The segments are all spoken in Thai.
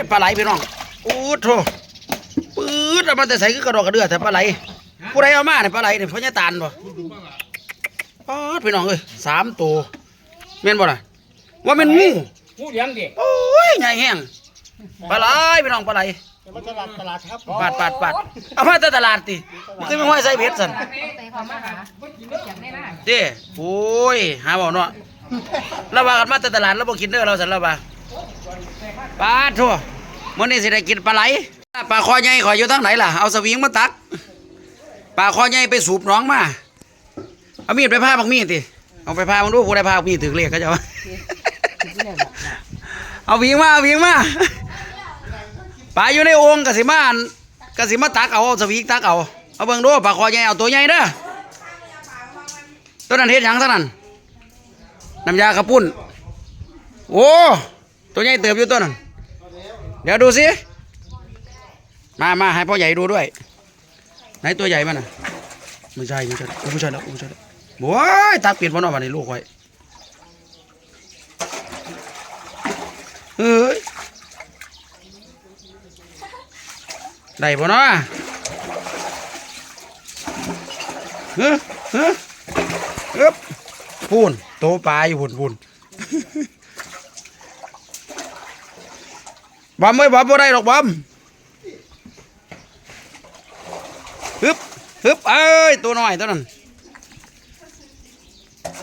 ยปลาไหลพี่น้องอู้โถปื๊ดเอามาแต่ใส่คือกระดอกกระเดือแต่ปลาไหลผู้ใดเอามาเนี่ยปลาไหลเนี่ยพญาตาลบ่ป๊าดพี่น้องเอ้ยสามตัวแม่นบ่ล่ะว่าแม่นงูงูเหลือมดิโอ้ยใหญ่แห้งปลาไหลพี่น้องปลาไหลแต่มันตลาดตลาดครับปาดปาดปาดเอามาแต่ตลาดติมันคือไม่ห้อยใส่เบ็ดสันแต่ความมาหาอย่างแน่น่ะเด้โอ้ยหาบ่เนาะแล้วว่ากันมาแต่ตลาดแล้วบ่กินเด้อเราสันแล้วว่า ปลาทั่วมื้อนี้สิได้กินปลาไหลปลาคอใหญ่ขอยอยู่ทางไหนล่ะเอาสวิงมาตักปลาคอใหญ่ไปสูบหนองมาเอามีดไปพาบักมีดติเอาไปพามึงดูผู้ใดพาบักมีดถึกเรียกเขาเจ้าเอาวิ่งมาเอาวิ่งมาปลาอยู่ในโอ่งกสิมานกสิมาตักเอาสวิงตักเอาเอาเบิ่งดูปลาคอใหญ่เอาตัวใหญ่เด้อตัวนั้นเฮ็ดหยังซะนั่นน้ำยากระปุ้นโอ้ ตัวใหญ่เติบอยู่ตัวนั้นเดี๋ยวดูสิมามาให้พ่อใหญ่ดูด้วย ไหนตัวใหญ่มันน่ะไม่ใช่ไม่ใช่ไม่ใช่แล้วไม่ใช่แล้วโอ้ยตาเปลี่ยนพ่อหน่อยวันนี้ลูกไว้เฮ้ยได้บ่เนาะเฮ้ยเฮ้ยเอ๊บพูนโตปลาอยู่พูนพูน บอมไม่บอมบ่ได้หรอกบอมฮึบฮึบเอ้ยตัวน้อยตัวนั้น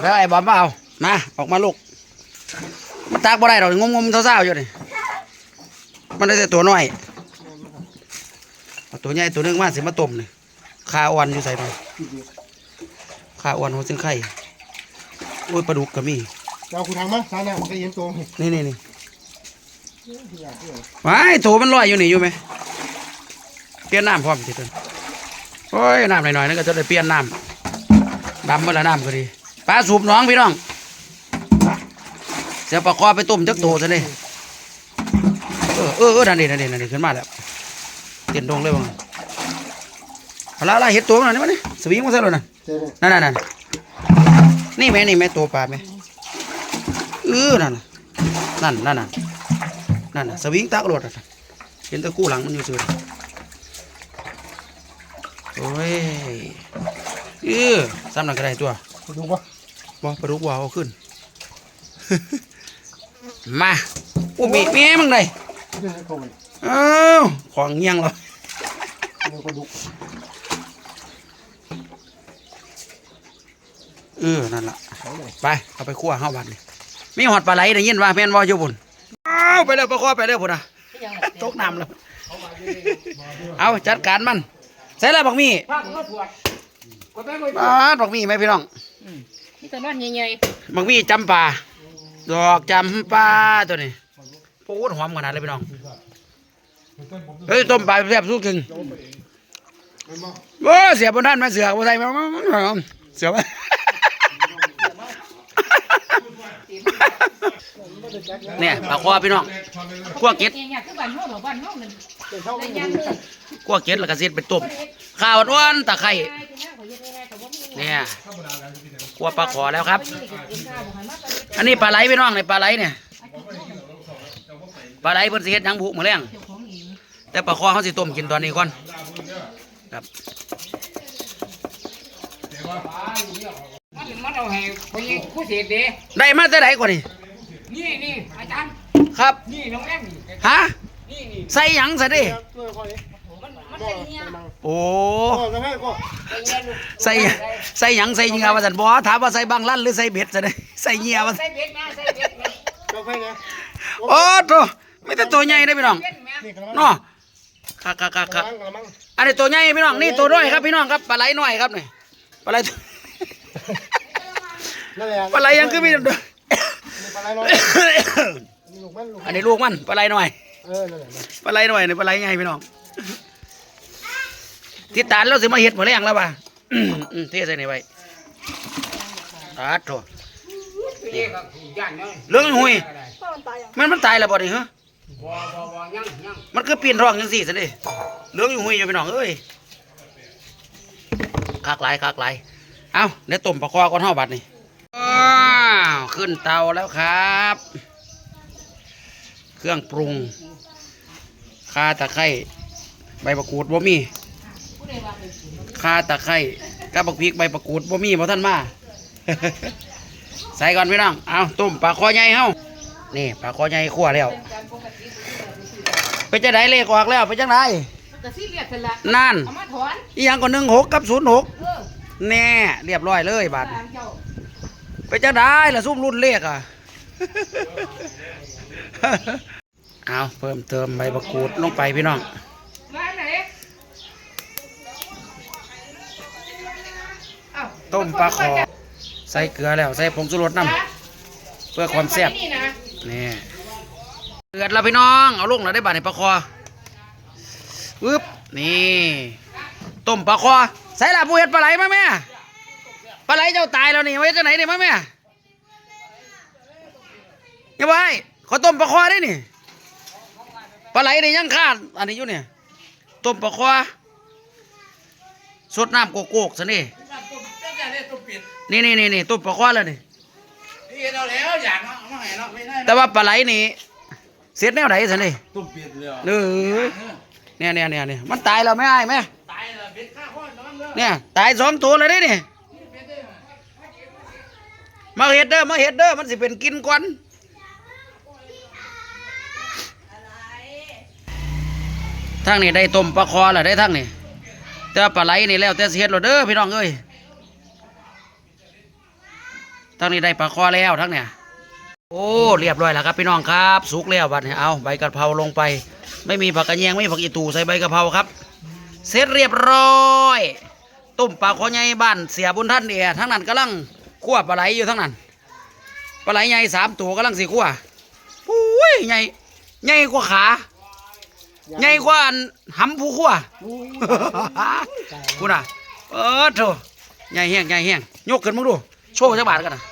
แล้วไอ้บอมมาเอามาออกมาลูกมันตากบ่ได้หรอกงมงมๆเท่าๆอยู่นี่มันได้แต่ตัวน้อยเอาตัวใหญ่ตัวหนึงมาสิมาต้มนี่ขาอ่อนอยู่ใส่ไปขาอ่อนหัวเส้นไข่โอ้ยปลาดุกก็มีเราคุณทางมั้งสายน้ำมันก็เย็นตัวนี่นี่นี่ ว้ายโถมันลอยอยู่นี่อยู่ไหมเปลี่ยนน้ำพร้อมสิเพิ่นโอ้ยน้ำหน่อยๆนั่นก็จะได้เปลี่ยนน้ำดำมาละน้ำก็ดีปลาสูบน้องพี่น้องเสียปลาคอไปต้มจักโตซะเลยเออเออเออนั่นนี่นั่นนี่นั่นนี่ขึ้นมาแล้วเตียนดงเลยบ้างเอาละละเห็ดตัวมันนี่มานี่สวิงมาใส่เลยนั่นนั่นนั่นนั่นนี่แม่นี่แม่ตัวปลาไหมเออนั่นน่ะนั่นนั่น นั่นน่ะสวิงตากรถอะเห็นแตะกู้หลังมันอยู่ซื่อโอ้ยเออซ้ำนั่นก็ได้ตัวคุณดูปะบ่ปลาดุกว่าเอาขึ้น มาอู้มีแม่มึงได้เรื่องนี้เขามันเอ้าวของเงี้ยงเหรอเรื่องกระดูกเออนั่นล่ะ ไป เอาไปคั่วห้าวันนี่มีหอดปลาไหลได้ยินว่าแม่นว่าอยู่บุญอ้าวไปเลยปลาคอไปเลยพุ่นอะตกน้ำแล้วเอาจัดการมันใส่แล้วบักมี่ภาคเขาปวดก็ไปไปปาดบักมี่ไหมพี่น้องนี่ตัวนอนใหญ่บักมี่จำปาดอกจำปาตัวนี้ปูดหอมขนาดเลยพี่น้องเฮ้ยต้มปลาแซ่บสุดจริงโอ้เสียบนท่านมาเสือกมาใส่มามามามาเสือม เนี่ยปลาคอพี่น้องคั่วเก็ดคือบ้านเฮาดอกบ้านเฮานั่นระยะนึงขั้วเก็ดแล้วก็เสียไปต้มข้าวอ้วนๆตะไคร้ง่เนี่ยคั่วปลาขอแล้วครับ อันนี้ปลาไหลพี่น้องเนี่ยปลาไหลเนี่ยปลาไหลเพิ่นสิเฮ็ดหยังบุมื้อแรงเจ้าของแต่ปลาคอเขาสิต้มกินตอนนี้ก่อนครับได้มาแต่ไหนกว่านี่ นี่นี่อาจารย์ครับนี่น้องแม่งนี่ฮะนี่นี่ใส่หยังซะดิเรื่องข้อนี้มันมันก็เป็นกระมังโอ้ก็กระแทกก็ไปเงี้ยลูกใส่ใส่หยังใส่เหงื่อว่าซั่นบ่ถามว่าใส่บางลั่นหรือใส่เบ็ดซะเด้ใส่เหงื่อว่าใส่เบ็ดนะใส่เบ็ดนะกาแฟไงโอ้โตมีแต่ตัวใหญ่เด้อพี่น้องเบ็ดแม่นี่กระมังเนาะครับครับครับกครัระบมังกระมังอันนี้ตัวใหญ่พี่น้องนี่ตัวน้อยครับพี่น้องครับปลาไหลน้อยครับนี่ปลาไหลนั่นแหละปลาไหลยังคือมีปลา ไหลน้อยนี่ลูกมันลูกอันนี้ลูกมันปลาไหลน้อยเออนั่นแหละปลาไหลหน่อยนี่ปลาไหลใหญ่พี่น้องทิศตาลเราสิมาเฮ็ดหมดแรงแล้วป่ะอืมอืมเทใส่นี่ไว้ตัดโถนี่ก็ย่านเนาะเรื่องหุยมันมันตายแล้วบ่นี่ฮะบ่บ่บ่ยังยังมันคือปีนท้องจังซี่ซะดิเรื่องอยู่หุยอยู่พี่น้องเอ้ยคากหลายคากหลายเอ้าเดี๋ยวต้มปลาคอก่อนเฮาบัดนี่ว้าวขึ้นเตาแล้วครับ เครื่องปรุงคาตะไคร้ใบมะกรูดบ่มีผู้ใดว่าเป็นศูนย์คาตะไคร้กับบักพริกใบมะกรูดบ่มีบ่ท่านมา ใส่ก่อนพี่น้อง เอาต้มปลาคอใหญ่เฮานี่ปลาคอใหญ่คั่วแล้วเป็นการปกติไปจะได้เลขออกแล้วไปจังไดมันก็สิเรียกเป็นละนั่นเอามาถอนอีหยังก็หนึ่งหกกับศูนย์หกเออแน่เรียบร้อยเลยบาดตามเจ้า ไปจะได้ละซุ่มรุ่นเลขอะ เอาเพิ่มเติมใบมะกรูดลงไปพี่น้องเอาต้มปลาคอใส่เกลือแล้ว ใส่ผงชูรสน้ำเพื่อความแซ่บนี่เดือดแล้วพี่น้อง เอาลงแล้วได้บาดในปลาคอปึ๊บนี่ ต้มปลาคอ ใส่ละผู้เห็ดปลาไหลมาแม่ ลาไหลเจ้าตายแล้วนี่ไว้จะไหนนี่มาแม่ยังไงขอต้มปลาคอได้นี่ปลาไหลนี่ยังขาดอันนี้อยู่เนี่ยต้มปลาคอสดน้ำโกโก้ซะนี่นี่นี่นี่นี่ต้มปลาคอแล้วนี่เราแล้วอย่างเนาะไม่ให้เนาะไม่ได้แต่ว่าปลาไหลนี่เสียดแนวไหนสินี่ตุ้มเปียดเลยเออเนี่ยเนี่ยเนี่ยเนี่ยมันตายแล้วไม่ได้ไหมตายแล้วเป็นข้าพ่อน้องเด้อเนี่ยตายสองตัวเลยเด้นี่ มาเห็ดเด้อมาเห็ดเด้อมันสิเป็นกินก่อนทั้งนี้ได้ต้มปลาคอแล้วได้ทั้งนี้แต่ว่าปลาไหลนี่แล้วแต่สิเฮ็ดแล้วเด้อพี่น้องเอ้ยทั้งนี้ได้ปลาคอแล้วทั้งเนี่ยโอ้เรียบร้อยแล้วครับพี่น้องครับสุกแล้วบัดนี้เอาใบกะเพราลงไป ไม่มีผักกระเนียงไม่มีผักอีตูใส่ใบกะเพราครับเสร็จเรียบร้อย ต้มปลาขอใหญ่บ้านเสียบุญท่านเดียทั้งนั้นกำลัง คั่วปลาไหลอยู่ทั้งนั้นปลาไหลใหญ่สามตัวกำลังสีคั่วอุ้ยใหญ่ใหญ่กว่าขาใหญ่กว่าอันหำผู้คั่วคุณอะเออโถใหญ่แห้งใหญ่แห้งยกขึ้นมึงดู โชว์จักบาทกันนะ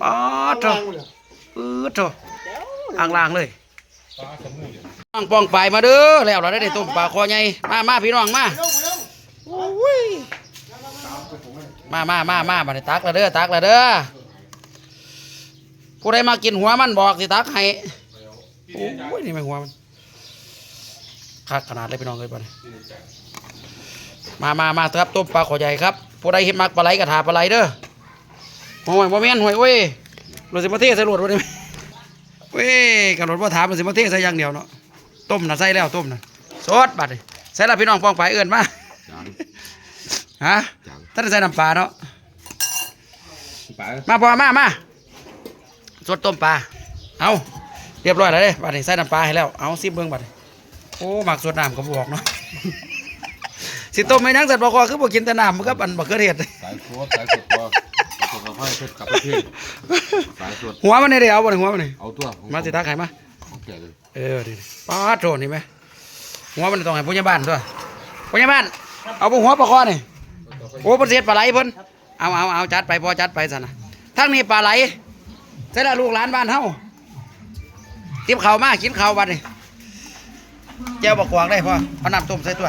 ปอดโถเออโถอ่างล่างเลยน้องปองไปมาเด้อแล้วเราได้ได้ต้มปลาคอใหญ่มามาพี่น้องมาโอ้ย มามามามาบัดนี้ตักและเด้อตักและเด้อผู้ใดมากินหัวมันบอกสิตักให้โอ้ยนี่แม่งหัวมันคักขนาดเลยพี่น้องเลยบัดนี้มามามาครับต้มปลาคอใหญ่ครับผู้ใดเห็นมักปลาไหลกระถาปลาไหลเด้อโอ้ยบ่แม่นหวยเว้ยเราสิมาเทใส่รถวะนี่เว้ยกันรถว่าถามเราสิมาเทใส่อย่างเดียวเนาะต้มน่ะใส่แล้วต้มน่ะสดบัดนี่ใส่ละพี่น้องปองไปเอื่นมาฮะ ท่านได้ใส่น้ำปลาเนาะไปมาพอมามาสดต้มปลาเอาเรียบร้อยแล้วเด้บัดนี้ใส่น้ำปลาให้แล้วเอาซิมเบิ่งบัดนี้โอ้หมักสดน้ำก็บอกเนาะสิต้มไม่นั่งสัตว์บอกว่าคือบ่กินแต่น้ำมันก็อันบักเขือเทศสายสดสายสดตัวสายสดกับไฟเพชรกับประเทศสายสดหัวมันนี่เดี๋ยวเอาบ่นี่หัวมันนี่เอาตัวมาสิทักไข่มาของแก่เลยเออดิป้าดโถนี่ไหมหัวมันต้องให้ผู้ใหญ่บ้านด้วยผู้ใหญ่บ้านเอาพวกหัวปลาคอนี่ โอ้เพิ่นเสียดปลาไหลเพิ่นเอาเอาเอาจัดไปพอจัดไปสันนะทั้งนี้ปลาไหลเสร็จแล้วลูกหลานบ้านเฮาติบข้าวมากินข้าวบัดนี่แจ้วบักกวางได้พ่อเอาน้ำต้มใส่ตัว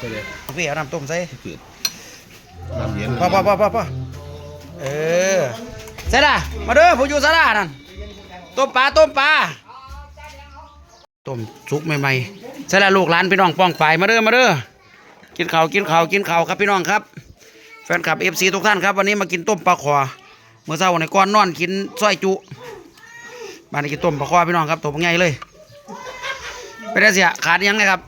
ก็เลยเอาพี่เอาน้ำต้มใส่เกิดน้ำเย็นพ่อพ่อพ่อพ่อพ่อเออเสร็จละมาเด้อผู้อยู่สารานั่นต้มปลาต้มปลาต้มสุกใหม่ๆใช่ละลูกหลานพี่น้องป้องไปมาเด้อมาเด้อ กินข้าวกินข้าวกินข้าวครับพี่น้องครับ แฟนคลับเอฟซีทุกท่านครับวันนี้มากินต้มปลาคอเมื่อเช้าในก้อนนอนกินซอยจุบ้านนี้กินต้มปลาคอพี่น้องครับตัวใหญ่เลยไปได้เสียขาดยังไงครับ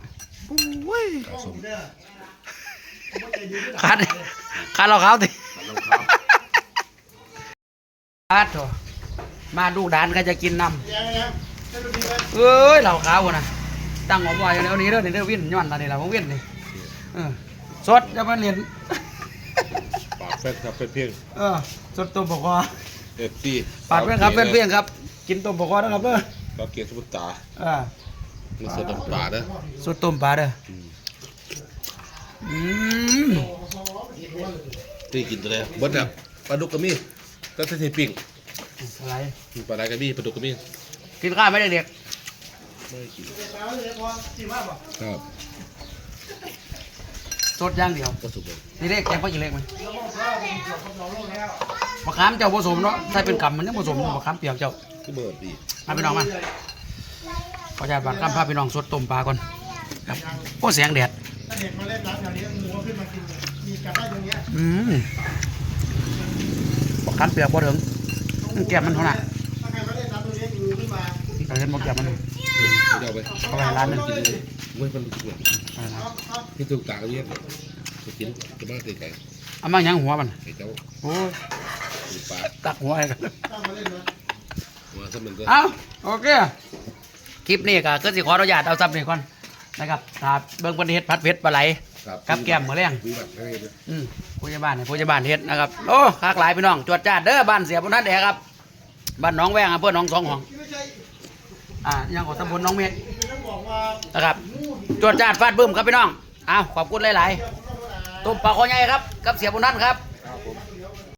ขาดขาดเราขาวติขาดโถมาดูดานก็จะกินน้ำเอ้ยเหล่าขาวนะตั้งหัวบ่อยแล้วนี้เด้อนี่เด้อวิ่นย้อนตอนนี้เราวิ่นนี่ เออสดจะมาเรียนปากแฟนครับเป็นเพียงเออสดต้มปกคอเอฟซีปาดเพื่อนครับเพื่อนเพื่อนครับ กินต้มปกคอนะครับเด้อเราเกียรติสมุทรตาเออมันสดน้ำปลาเด้อสดต้มปลาเด้ออืมตีกินตัวเลยเบิ้ลเนี่ยปลาดุกกระมี่ก็เส้นปิ้งอะไรปลาไหลกระมี่ปลาดุกกระมี่กินข้าวไหม่ได้เด็กไม่กินครับส ดอย่างเดียวก็สุกเลยนี่เด็กแกงพ่อกี่เล็กไหมมะขามเจ้าผสมเนาะถ้าเป็นกำมันยังผสมมะขามเปียกเจ้าที่เบิร์ดดีมาพี่น้องมาขอออนุญาตบาดข้ามพาพี่น้องสดต้มปลาก่อนครับโอ้เสียงแดดถ้าเด็กมาเล่นน้ำแถวนี้งูก็ขึ้นมากินมีกลับได้ตรงเนี้ยอืมบอกคันเปลือกบ่ถึงอืมแก้มมันเท่านั้นถ้าใครมาเล่นน้ำตรงนี้งูขึ้นมาเราเห็นบอกแก้มมัน เดี๋ยวไปเข้าไปร้านนึงกินเว้ยมันเหมือนเอาล่ะที่ถูกตากเรียกจะกินจะบ้าตีไก่เอามาหยังหัวมันไก่เจ้าโอ้ยตีปลาตักหัวให้กันตั้งมาเล่นนะหัวสมันก็เอาโอเคคลิปนี้ก็คือสิขออนุญาตเอาซับนี่ก่อนนะครับถ้าเบิ่งประเทศพัดเพชรปลาไหลกับแก้มหมูแรงมีแบบให้เลยอืมผู้ใหญ่บ้านเนี่ยผู้ใหญ่บ้านเฮ็ดนะครับโอ้คากหลายพี่น้องจวดจ้าดเด้อบ้านเสียบุญนัดแดกครับบ้านหน้องแวงอำเภอหนองสองห้องไม่ใช่ อ่ายังของตำบลน้องเม็ดนะครับจวดจาดฟาดบึ้มครับพี่น้องอ้าวขอบคุณหลาย ๆ ต้มปลาคอใหญ่ครับ กับเสียบุญนัดครับ